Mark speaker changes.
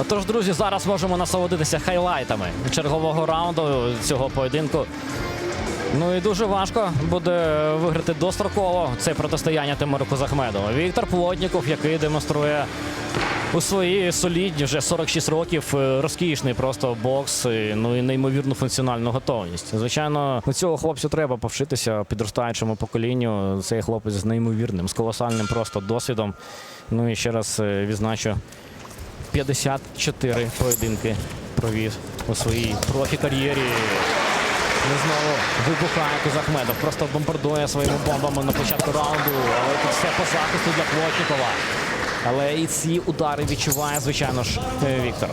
Speaker 1: Отож, друзі, зараз можемо насолодитися хайлайтами чергового раунду цього поєдинку. Ну і дуже важко буде виграти достроково це протистояння Тимуру Кузахмеду. Віктор Плотніков, який демонструє у свої солідні вже 46 років е, розкішний просто бокс, е, ну і неймовірну функціональну готовність. Звичайно, у цього хлопцю треба повчитися підростаючому поколінню. Цей хлопець з неймовірним, з колосальним просто досвідом. Ну і ще раз е, відзначу 54 поєдинки провів у своїй профі-кар'єрі. Не знову вибухає Кузахмедов, просто бомбардує своїми бомбами на початку раунду. Але тут все по захисту для Плотнікова. Але і ці удари відчуває, звичайно ж, е, Віктор.